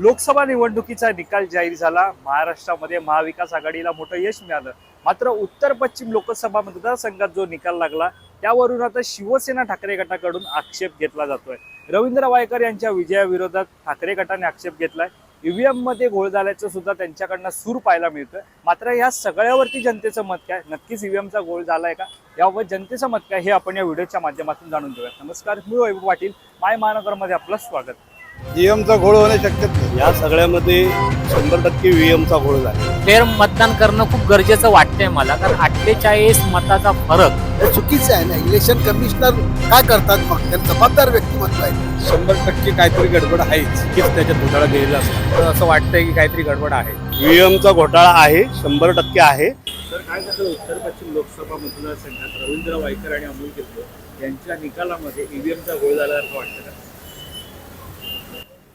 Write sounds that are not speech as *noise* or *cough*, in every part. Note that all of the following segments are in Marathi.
लोकसभा निवडणुकीचा निकाल जाहीर झाला. महाराष्ट्रामध्ये महाविकास आघाडीला मोठं यश मिळालं. मात्र उत्तर पश्चिम लोकसभा मतदारसंघात जो निकाल लागला त्यावरून आता शिवसेना ठाकरे गटाकडून आक्षेप घेतला जातोय. रवींद्र वायकर यांच्या विजयाविरोधात ठाकरे गटाने आक्षेप घेतलाय. ईव्हीएममध्ये घोळ झाल्याचं सुद्धा त्यांच्याकडनं सूर पाहायला मिळतं मात्र या सगळ्यावरती जनतेचं मत काय? नक्कीच ईव्हीएमचा घोळ झालाय का? याबाबत जनतेचं मत काय? हे आपण या व्हिडिओच्या माध्यमातून जाणून घेऊया नमस्कार मी वैभव पाटील. माय महानगरमध्ये आपलं स्वागत. ईएमचा घोळ होणे शक्यच नाही. या सगळ्यामध्ये शंभर टक्के व्हीएमचा घोळ झाला. फेर मतदान करणं खूप गरजेचं वाटतंय मला कारण अठ्ठेचाळीस मताचा फरक हे चुकीचं आहे ना? इलेक्शन कमिशनर काय करतात मग? त्यांना जबाबदार व्यक्तिमत्व आहे. शंभर टक्के काहीतरी गडबड आहेच कीच त्याच्यात घोटाळा केलेला असतो. तर असं वाटतंय की काहीतरी गडबड आहे. व्हीएमचा घोटाळा आहे शंभर टक्के आहे. तर काय झालं? उत्तर पश्चिम लोकसभा मतदारसंघात रवींद्र वायकर आणि अमोल किरकोळ यांच्या निकालामध्ये ईव्हीएमचा घोळ झाल्यासारखं वाटतं का?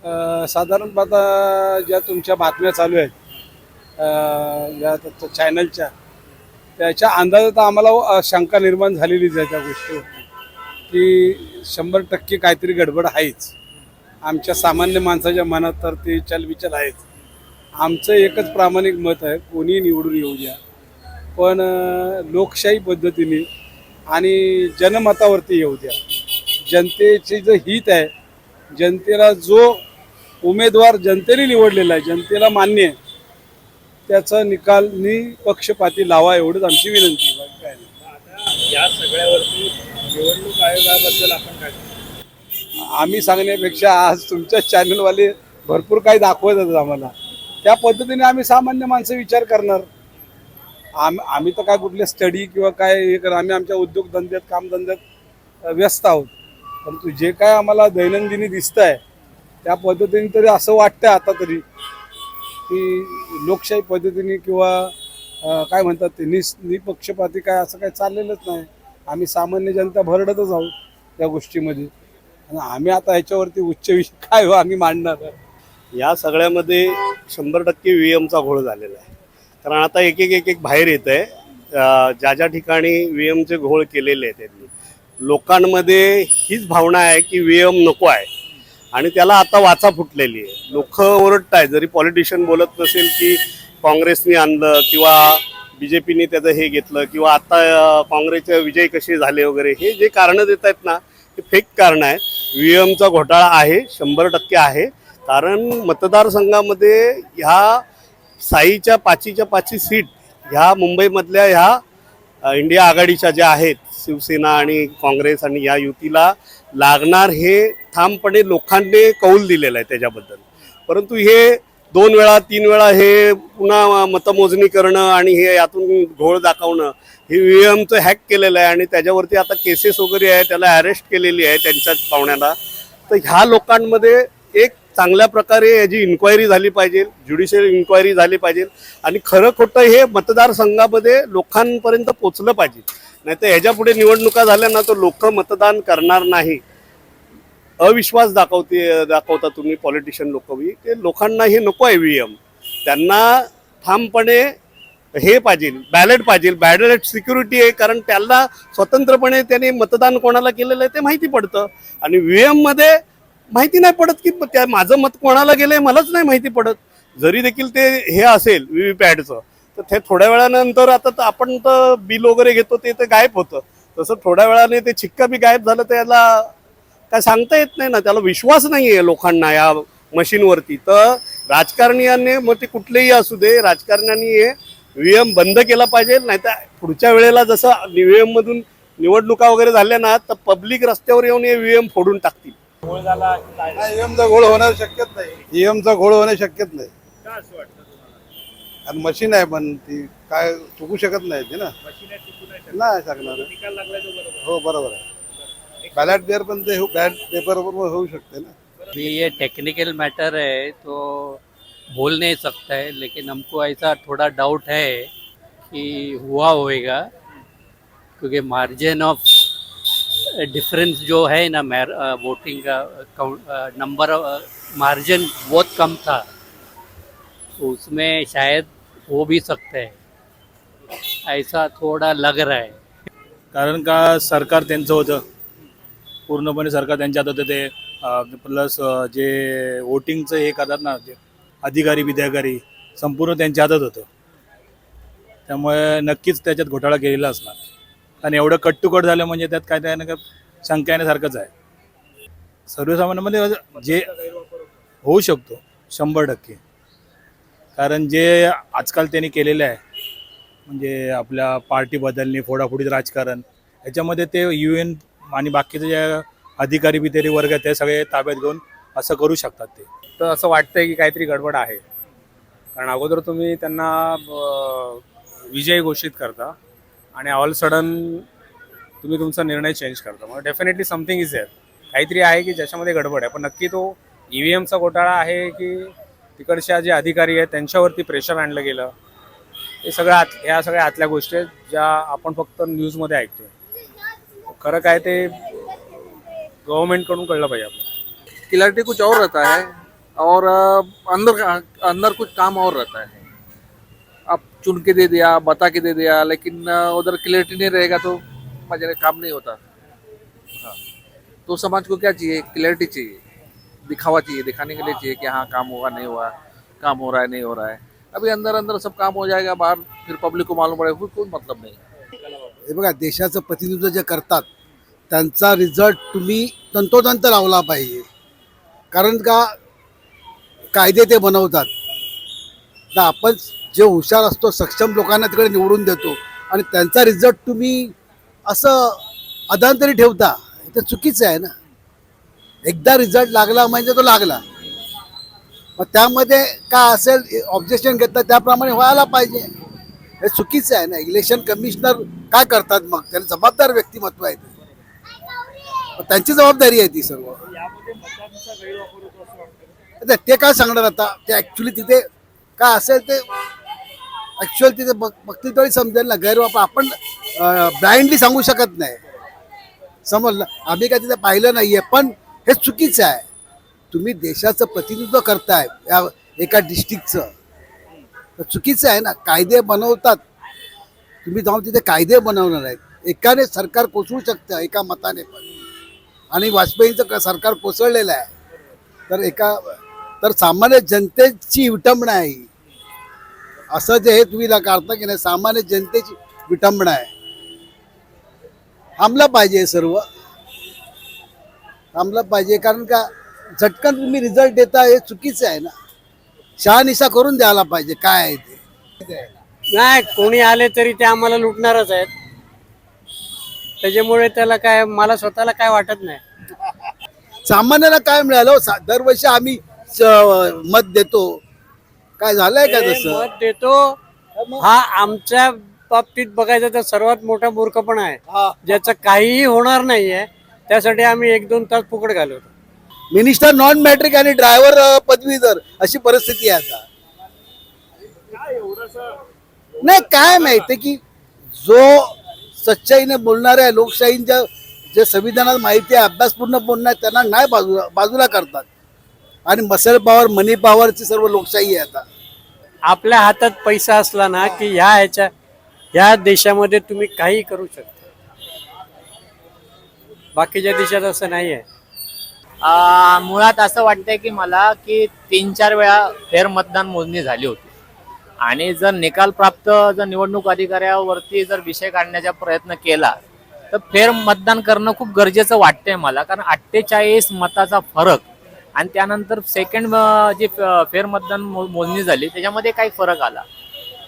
अं, साधारणतः आता ज्या तुमच्या बातम्या चालू आहेत ज्या या चॅनलच्या त्याच्या अंदाजात आम्हाला शंका निर्माण झालेलीच आहे त्या गोष्टीवरती की शंभर टक्के काहीतरी गडबड आहेच. आमच्या सामान्य माणसाच्या मनात तर ते चलबिचल आहेच. आमचं एकच प्रामाणिक मत आहे कोणी निवडून येऊ द्या. पण लोकशाही पद्धतीने आणि जनमतावरती येऊ द्या. जनतेचे जे हित आहे जनतेला जो उमेदवार जनतेने निवडलेला आहे जनतेला मान्य आहे. त्याचा निकाल निपक्षपाती लावा एवढंच आमची विनंती आहे. बाकी काय नाही. या सगळ्यावरती निवडणूक आयोगाबद्दल आपण काय? आम्ही सांगण्यापेक्षा आज तुमच्या चॅनलवाले भरपूर काही दाखवतात आम्हाला. त्या पद्धतीने आम्ही सामान्य माणसं विचार करणार. आम आम्ही तर काय कुठले स्टडी किंवा काय हे कर आम्ही आमच्या उद्योगधंद्यात कामधंद्यात व्यस्त आहोत. परंतु जे काय आम्हाला दैनंदिनी दिसतं आहे त्या पद्धतीने तरी असं वाटतं आता तरी की लोकशाही पद्धतीने किंवा काय म्हणतात ते निस निपक्षपाती काय असं काही चाललेलंच नाही. आम्ही सामान्य जनता भरडतच आहोत त्या गोष्टीमध्ये. आणि आम्ही आता ह्याच्यावरती उच्च विषय *laughs* काय हो आम्ही मांडणार? या सगळ्यामध्ये शंभर टक्के व्हीएमचा घोळ झालेला आहे. कारण आता एक एक एक एक बाहेर येत आहे ज्या ज्या ठिकाणी व्हीएमचे घोळ केलेले आहेत त्यांनी. लोकांमध्ये हीच भावना आहे की व्हीएम नको आहे. आणि त्याला आता वाचा फुटलेली आहे. लोक ओरडत आहे जरी पॉलिटिशियन बोलत नसेल की काँग्रेसनी आणलं किंवा बी जे पीने त्याचं हे घेतलं किंवा आता काँग्रेसचे विजय कसे झाले वगैरे हे जे कारणं देत आहेत ना ते फेक कारण आहेत व्ही एमचा घोटाळा आहे शंभर टक्के आहे. कारण मतदारसंघामध्ये ह्या साईच्या पाचीच्या पाची सीट ह्या मुंबईमधल्या ह्या इंडिया आघाडीच्या ज्या आहेत शिवसेना आणि काँग्रेस आणि या युतीला लागणार हे ठामपणे लोकांनी कौल दिलेलं आहे त्याच्याबद्दल. परंतु हे दोन वेळा तीन वेळा हे पुन्हा मतमोजणी करणं आणि हे यातून घोळ दाखवणं हे व्ही एमचं हॅक केलेलं आहे आणि त्याच्यावरती आता केसेस वगैरे आहे त्याला अरेस्ट केलेली आहे त्यांच्याच पाहुण्याला तर ह्या लोकांमध्ये एक चांगल्या प्रकारे याची इन्क्वायरी झाली पाहिजे ज्युडिशियल इन्क्वायरी झाली पाहिजे. आणि खरं खोटं हे मतदारसंघामध्ये लोकांपर्यंत पोचलं पाहिजे. नाही तर ह्याच्या पुढे निवडणुका झाल्या ना तर लोक मतदान करणार नाही. अविश्वास दाखवते दाखवता तुम्ही पॉलिटिशियन लोक. बी ते लोकांना हे नको आहे व्ही एम त्यांना ठामपणे हे पाहिजे बॅलेट पाहिजे. बॅलेट सिक्युरिटी आहे कारण त्याला स्वतंत्रपणे त्याने मतदान कोणाला केलेलं आहे ते माहिती पडतं. आणि व्ही मध्ये माहिती नाही पडत की त्या माझं मत कोणाला गेलंय मलाच नाही माहिती पडत. जरी देखील ते हे असेल व्ही व्ही पॅडचं तर ते थोड्या वेळानंतर आता तर आपण तर बिल वगैरे घेतो ते तर गायब होतं. तसं थोड्या वेळाने ते छिक्का बी गायब झालं त्याला काय सांगता येत नाही ना. त्याला विश्वास नाही आहे लोकांना या मशीनवरती. तर राजकारणीयांनी मग ते कुठलेही असू दे राजकारण्यांनी हे व्ही एम बंद केला पाहिजे नाही तर पुढच्या वेळेला जसं व्ही एममधून निवडणुका वगैरे झाल्या ना तर पब्लिक रस्त्यावर येऊन हे व्ही एम फोडून टाकतील. घोळ झाला काय नाही ईएमचा घोळ होणं शक्यच नाही ईएमचा घोळ होणं शक्यच नाही. का असं वाटतं तुम्हाला? आणि मशीन आहे पण ती काय चुकू शकत नाही ती ना. मशीन टिकू नाही शकत. नाही शकणार. निकाल लागलाय तो बरोबर. हो बरोबर आहे. बॅलेट पेपर पण ते बॅलेट पेपर होऊ शकते ना. अभी ये टेक्निकल मैटर है तो बोल नहीं सकता है लेकिन हमको ऐसा थोड़ा डाउट है कि हुआ होएगा क्योंकि मार्जिन ऑफ डिफरेंस जो है ना वोटिंग का नंबर मार्जिन बहुत कम था। उसमें शायद हो भी सकते हैं। ऐसा थोड़ा लग रहा है। कारण का सरकार त्यांचं होतं। पूर्णपणे सरकार त्यांच्या होतं ते प्लस जे वोटिंगचं हे करतात ना अधिकारी विद्याकारी संपूर्ण त्यांच्या हातात होतं. त्यामुळे नक्कीच त्याच्यात घोटाळा केलेला असणार. आणि एवढं कट टू कट झालं म्हणजे त्यात काय काय ना शंका येण्यासारखंच आहे. सर्वसामान्यामध्ये जे होऊ शकतो शंभर टक्के. कारण जे आजकाल त्यांनी केलेलं आहे म्हणजे आपल्या पार्टी बदलणे फोडाफोडीचं राजकारण याच्यामध्ये ते यू एन आणि बाकीचे जे अधिकारी बिधारी वर्ग आहेत ते सगळे ताब्यात घेऊन असं करू शकतात ते. तर असं वाटतंय की काहीतरी गडबड आहे. कारण अगोदर तुम्ही त्यांना विजयी घोषित करता. आणि ऑल सडन तुम्ही तुमचा निर्णय चेंज करता. मग डेफिनेटली समथिंग इज देअर काहीतरी आहे की ज्याच्यामध्ये गडबड आहे. पण नक्की तो ई व्ही एमचा घोटाळा आहे की तिकडच्या जे अधिकारी आहेत त्यांच्यावरती प्रेशर आणलं गेलं. हे सगळ्या आत ह्या सगळ्या आतल्या गोष्टी आहेत ज्या आपण फक्त न्यूजमध्ये ऐकतोय. खरं काय ते गव्हर्नमेंटकडून कळलं पाहिजे आपल्याला. क्लैरिटी कुछ और रहता है और अंदर अंदर कुछ काम और रहता है। आप चुन के दे दिया बता के दे दिया लेकिन उधर क्लियरिटी नहीं रहेगा तो मजे काम नहीं होता। हाँ। तो समाज को क्या चाहिए? क्लियरिटी चाहिए। दिखावा चाहिए दिखाने के लिए चाहिए कि हाँ काम होगा नहीं हुआ काम हो रहा है नहीं हो रहा है। अभी अंदर अंदर सब काम हो जाएगा बाहर फिर पब्लिक को मालूम पड़ेगा कोई मतलब नहीं। हे बघा देशाचं प्रतिनिधित्व जे करतात त्यांचा रिझल्ट तुम्ही तंतोतंत लावला पाहिजे. कारण का कायदे ते बनवतात. तर आपण जे हुशार असतो सक्षम लोकांना तिकडे निवडून देतो. आणि त्यांचा रिझल्ट तुम्ही असं अधांतरी ठेवता ते चुकीचं आहे ना. एकदा रिझल्ट लागला म्हणजे तो लागला. मग त्यामध्ये काय असेल ऑब्जेक्शन घेतात त्याप्रमाणे व्हायला पाहिजे. हे चुकीचं आहे ना. इलेक्शन कमिशनर काय करतात मग? त्यांना जबाबदार व्यक्तिमत्व आहे त्यांची जबाबदारी आहे ती सर्व. ते काय सांगणार आता? ते ऍक्च्युली तिथे काय असेल ते ॲक्च्युअल तिथे बघ बघतील तरी समजेल ना गैरवापर. आपण ब्लाइंडली सांगू शकत नाही. समजलं? आम्ही काय तिथे पाहिलं नाही आहे पण हे चुकीचं आहे. तुम्ही देशाचं प्रतिनिधित्व करताय या एका डिस्ट्रिक्टचं तर चुकीचं आहे ना कायदे बनवतात. तुम्ही जाऊन तिथे कायदे बनवणार आहेत एकाने सरकार कोसळू शकतं एका मताने पण. आणि वाजपेयींचं क- सरकार कोसळलेलं आहे. तर एका तर सामान्य जनतेची विटंबना आहे ही. असं जे हे तुम्ही काढता की नाही सामान्य जनतेची विटंबना आहे. थांबलं पाहिजे सर्व. थांबलं पाहिजे कारण का झटकन तुम्ही रिझल्ट देता हे चुकीचं आहे ना. शहानिशा करून द्यायला पाहिजे काय आहे ते. नाही कोणी आले तरी ते आम्हाला लुटणारच आहेत. त्याच्यामुळे त्याला काय मला स्वतःला काय वाटत नाही. सामान्याला काय मिळालं हो? सा- दरवर्षी आम्ही स- मत देतो. काय झालंय का ते तसं? मत देतो. हा आमच्या बाबतीत बघायचं तर सर्वात मोठा मूर्खपणा आहे. हा. ज्याचं काहीही होणार नाहीये त्यासाठी आम्ही एक दोन तास फुकट घालवतो. मिनिस्टर नॉन मॅट्रिक आणि ड्रायव्हर पदवीधर अशी परिस्थिती आहे आता. नाही काय माहिती की जो सच्चाईने बोलणाऱ्या लोकशाहीच्या जे संविधानात माहिती आहे अभ्यासपूर्ण बोलणार त्यांना नाही बाजूला बाजूला करतात. आणि मसल पॉवर मनी पॉवरची सर्व लोकशाही आहे आता. आपल्या हातात पैसा असला ना की ह्या ह्याच्या ह्या देशामध्ये तुम्ही काही करू शकता. बाकीच्या देशात असं नाही आहे आ, मुळात असं वाटतंय की मला की तीन चार वेळा फेर मतदान मोजणी झाली होती. आणि जर निकाल प्राप्त जर निवडणूक अधिकाऱ्यावरती जर विषय काढण्याचा प्रयत्न केला तर फेर मतदान करणं खूप गरजेचं वाटतंय मला. कारण अठ्ठेचाळीस मताचा फरक आणि त्यानंतर सेकंड जी फ- फेर मतदान मो- मोजणी झाली त्याच्यामध्ये काही फरक आला.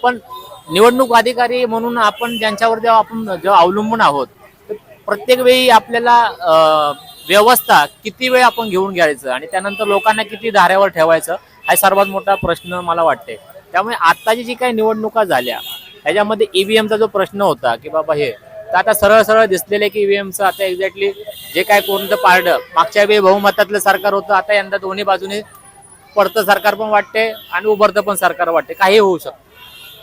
पण निवडणूक अधिकारी म्हणून आपण ज्यांच्यावर जेव्हा आपण जेव्हा अवलंबून आहोत प्रत्येक वेळी आपल्याला व्यवस्था किती वेळ आपण घेऊन घ्यायचं आणि त्यानंतर लोकांना किती धाऱ्यावर ठेवायचं हा सर्वात मोठा प्रश्न मला वाटते. त्यामुळे आत्ताची जी काही निवडणुका झाल्या त्याच्यामध्ये ईव्हीएमचा जो प्रश्न होता की बाबा हे तर आता सरळ सरळ दिसलेले की ईव्हीएमचं आता एक्झॅक्टली जे काय कोणतं पारडं मागच्या वेळी बहुमतातलं सरकार होतं आता यंदा दोन्ही बाजूने पडतं सरकार पण वाटते आणि उभरतं पण सरकार वाटते. काही होऊ शकतं.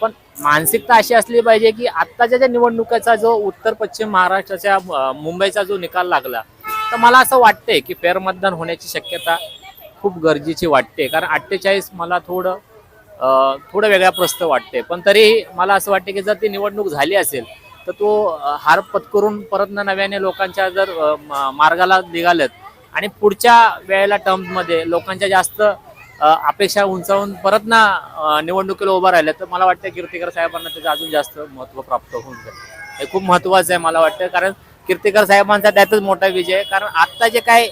पण मानसिकता अशी असली पाहिजे की आत्ताच्या ज्या निवडणुकीचा जो उत्तर पश्चिम महाराष्ट्राच्या मुंबईचा जो निकाल लागला तर मला असं वाटतंय की फेर मतदान होण्याची शक्यता खूप गरजेची वाटते. कारण अठ्ठेचाळीस मला थोडं थोडं वेगळ्या प्रस्त वाटते पण तरीही मला असं वाटते की जर ती निवडणूक झाली असेल तर तो हार पत्करून परत नव्याने लोकांच्या जर मार्गाला निघालेत आणि पुढच्या वेळेला टर्ममध्ये लोकांच्या जास्त अपेक्षा उंचावून परत ना निवडणुकीला उभं राहिलं तर मला वाटतं कीर्तिकर साहेबांना त्याचं अजून जास्त महत्त्व प्राप्त होऊन जाईल. हे खूप महत्त्वाचं आहे मला वाटतं कारण कीर्तिकर साहेबांचा त्यातच मोठा विजय आहे. कारण आत्ता जे काय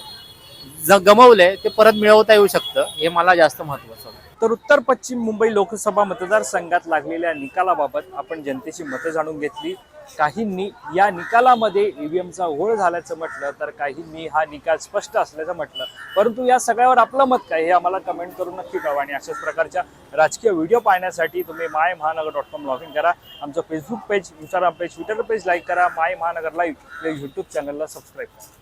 ज गमवलंय ते परत मिळवता येऊ शकतं हे मला जास्त महत्त्वाचं तर उत्तर पश्चिम मुंबई लोकसभा मतदारसंघात लागलेल्या निकालाबाबत आपण जनतेची मतं जाणून घेतली. काहींनी या निकालामध्ये ईव्हीएमचा घोळ झाल्याचं म्हटलं तर काहींनी हा निकाल स्पष्ट असल्याचं म्हटलं. परंतु या सगळ्यावर आपलं मत काय हे आम्हाला कमेंट करून नक्की कळवा आणि अशाच प्रकारच्या राजकीय व्हिडिओ पाहण्यासाठी तुम्ही माय महानगर डॉट कॉम लॉग इन करा. आमचं Facebook page Instagram page Twitter page like करा. माय महानगर लाईव्ह या यूट्यूब चॅनलला सबस्क्राईब करा.